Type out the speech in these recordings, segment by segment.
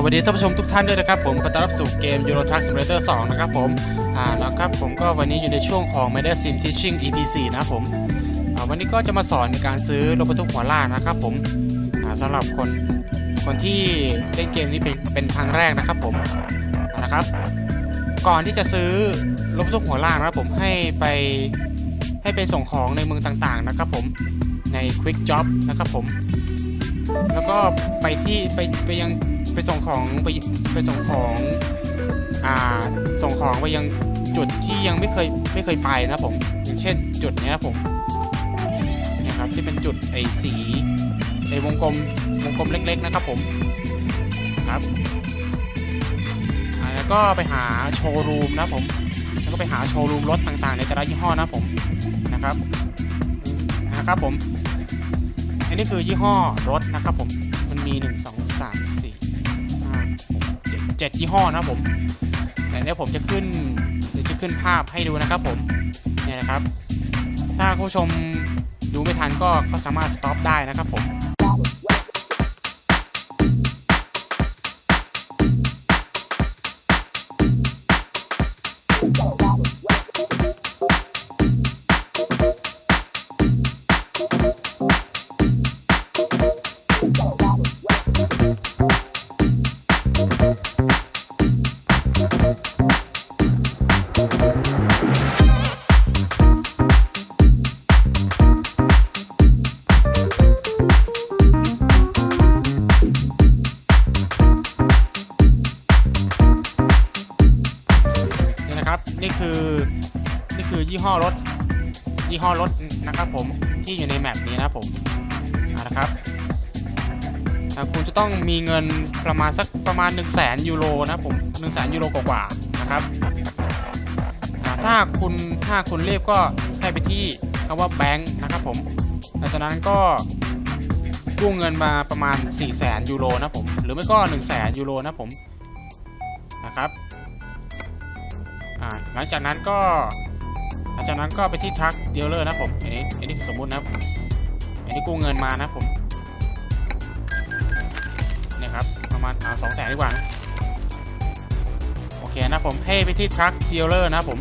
สวัสดีท่านผู้ชมทุกท่านด้วยนะครับผมขอต้อนรับสู่เกม Euro Truck Simulator 2 นะครับผมอ่านะครับผมก็วันนี้อยู่ในช่วงของ m a d e r Sim Teaching EP 4นะครับผมอ่าวันนี้ก็จะมาสอนในการซื้อรถบรรทุกหัวลากนะครับผมอ่าสำหรับคนคนที่เล่นเกมนี้เป็นเป็นครั้งแรกนะครับผมนะครับ ก่อนที่จะซื้อรถบรรทุกหัวลากนะครับผมให้ไปให้ไปส่งของในเมืองต่างๆนะครับผมใน Quick Job นะครับผม แล้วก็ไปที่ไปไปยัง ไปส่งของไปไปส่งของอ่าส่งของไปยังจุดที่ยังไม่เคยไม่เคยไปนะผมอย่างเช่นจุดนี้นะผมนี่ยครับที่เป็นจุดไอ้สีในวงกลมวงกลมเล็ก ๆ นะครับผมครับอ่าแล้วก็ไปหาโชว์รูมนะผมแล้วก็ไปหาโชว์รูมรถต่างๆ ในแต่ละยี่ห้อนะผมนะครับนะครับผมอันนี้คือยี่ห้อรถนะครับผมมันมี 1 2 เจ็ดยี่ห้อนะผมแต่เนี้ยผมจะขึ้นเดี๋ยวจะขึ้นภาพให้ดูนะครับผมเนี่ยนะครับ ถ้าผู้ชมดูไม่ทันก็ก็สามารถสต็อปได้นะครับผม นี่นะครับ นี่คือนี่คือยี่ห้อรถยี่ห้อรถนะครับผมที่อยู่ในแมปนี้นะผมอ่านะครับคุณจะต้องมีเงินประมาณสักประมาณ 1 0 0 0 0แสนยูโรนะผม1 0 0 0 0แสนยูโรกว่าๆนะครับถ้าคุณถ้าคุณเรีบก็ให้ไปที่คำว่าแบงค์นะครับผมหลังจากนั้นก็กู้เงินมาประมาณ 4 0 0แสนยูโรนะผมหรือไม่ก็ 1 0 0 0 0แสนยูโรนะผมนะครับ อ่าหลังจากนั้นก็หลังจากนั้นก็ไปที่ทรัคเดลเลอร์นะผมอันนี้อันนี้คือสมมุตินะอันนี้กู้เงินมานะผมเนี่ยครับประมาณอ่าสองแสนดีกว่านะโอเคนะผมให้ไปที่ทรัคเดลเลอร์นะผม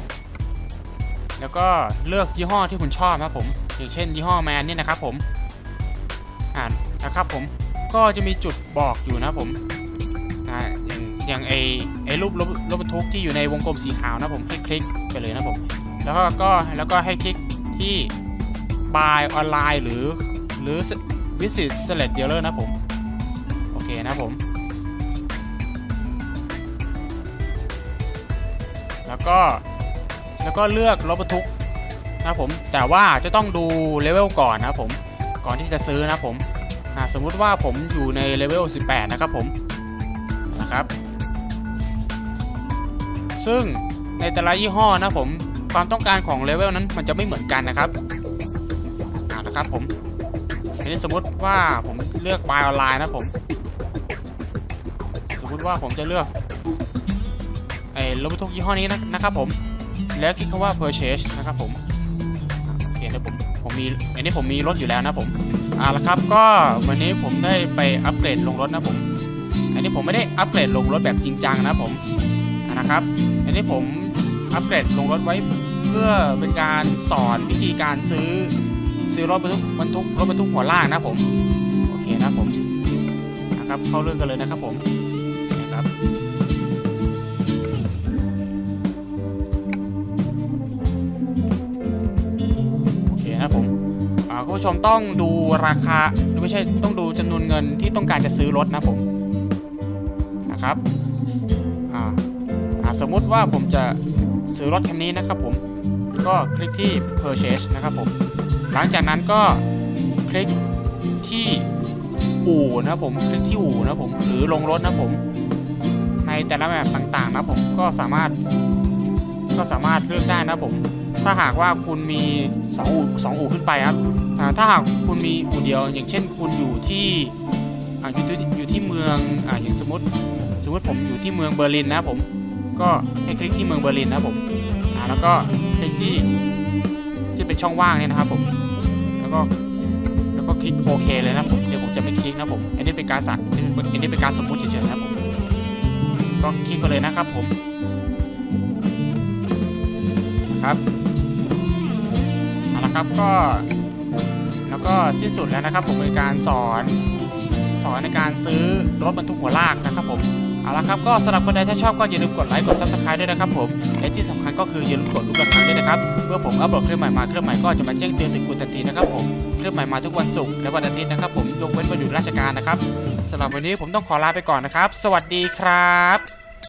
แล้วก็เลือกยี่ห้อที่คุณชอบนะผม อย่างเช่นยี่ห้อแมนนี่นะครับผมอ่านนะครับผมก็จะมีจุดบอกอยู่นะผมอ่า อย่างอย่างไอไอรูปรถรถบรรทุกที่อยู่ในวงกลมสีขาวนะผมให้คลิกไปเลยนะผมแล้วก็ก็แล้วก็ให้คลิกที่ buy ออนไลน์หรือหรือ visit select dealer นะผมโอเคนะผม แล้วก็แล้วก็เลือกรถบรรทุกนะผมแต่ว่าจะต้องดูเลเวลก่อนนะผมก่อนที่จะซื้อนะผมสมมุติว่าผมอยู่ในเลเวล18 นะครับผมนะครับ ซึ่งในแต่ละยี่ห้อนะผมความต้องการของเลเวลนั้นมันจะไม่เหมือนกันนะครับอ่านะครับผมทีนี้สมมติว่าผมเลือก buy ออนไลน์นะผม สมมติว่าผมจะเลือกไอ้รถบรรทุกยี่ห้อนี้นะนะครับผม แล้วคลิกคำว่า purchase นะครับผมโอเคเดี๋ยวผมผมมีอันนี้ผมมีรถอยู่แล้วนะผมอ่าละครับก็วันนี้ผมได้ไปอัปเกรดลงรถนะผม อันนี้ผมไม่ได้อัปเกรดลงรถแบบจริงจังนะผม นะครับ อันนี้ผมอัปเกรดลงรถไว้เพื่อเป็นการสอนวิธีการซื้อซื้อรถบรรทุกบรรทุกรถบรรทุกหัวลากนะผมโอเคนะผมนะครับเข้าเรื่องกันเลยนะครับผมนะครับโอเคนะผมคุณผู้ชมต้องดูราคาไม่ใช่ต้องดูจำนวนเงินที่ต้องการจะซื้อรถนะผมนะครับ สมมุติว่าผมจะซื้อรถคันนี้นะครับผมก็คลิกที่ purchase นะครับผม หลังจากนั้นก็คลิกที่อู่นะผมคลิกที่อู่นะผมหรือลงรถนะผมในแต่ละแบบต่างๆนะผมก็สามารถก็สามารถเลือกได้นะผมถ้าหากว่าคุณมี2อู่สองอู่ขึ้นไปครับอ่ถ้าหากคุณมีอู่เดียว อย่างเช่นคุณอยู่ที่ออยู่ที่เมืองอ่าอย่างสมมติสมมติผมอยู่ที่เมืองเบอร์ลินนะผม ก็ให้คลิกที่เมืองเบอร์ลินนะครับผมอ่าแล้วก็คลิกที่ที่เป็นช่องว่างเนี่ยนะครับผมแล้วก็แล้วก็คลิกโอเคเลยนะผมเดี๋ยวผมจะไม่คลิกนะผมอันนี้เป็นการสั่งอันนี้เป็นการสมมุติเฉยๆนะผมก็คลิกกันเลยนะครับผมครับเอาละครับก็แล้วก็สิ้นสุดแล้วนะครับผมในการสอนสอนในการซื้อรถบรรทุกหัวลากนะครับผม เอาละครับก็สำหรับคนใดถ้าชอบก็อย่าลืมกดไลค์กด subscribe ด้วยนะครับผมและที่สำคัญก็คืออย่าลืมกดรูประฆังด้วยนะครับเมื่อผมอัปโหลดคลิปใหม่มาคลิปใหม่ก็จะมาแจ้งเตือนถึงคุณทันทีนะครับผมคลิปใหม่มาทุกวันศุกร์และวันอาทิตย์นะครับผมยกเว้นวันหยุดราชการนะครับสำหรับวันนี้ผมต้องขอลาไปก่อนนะครับ สวัสดีครับ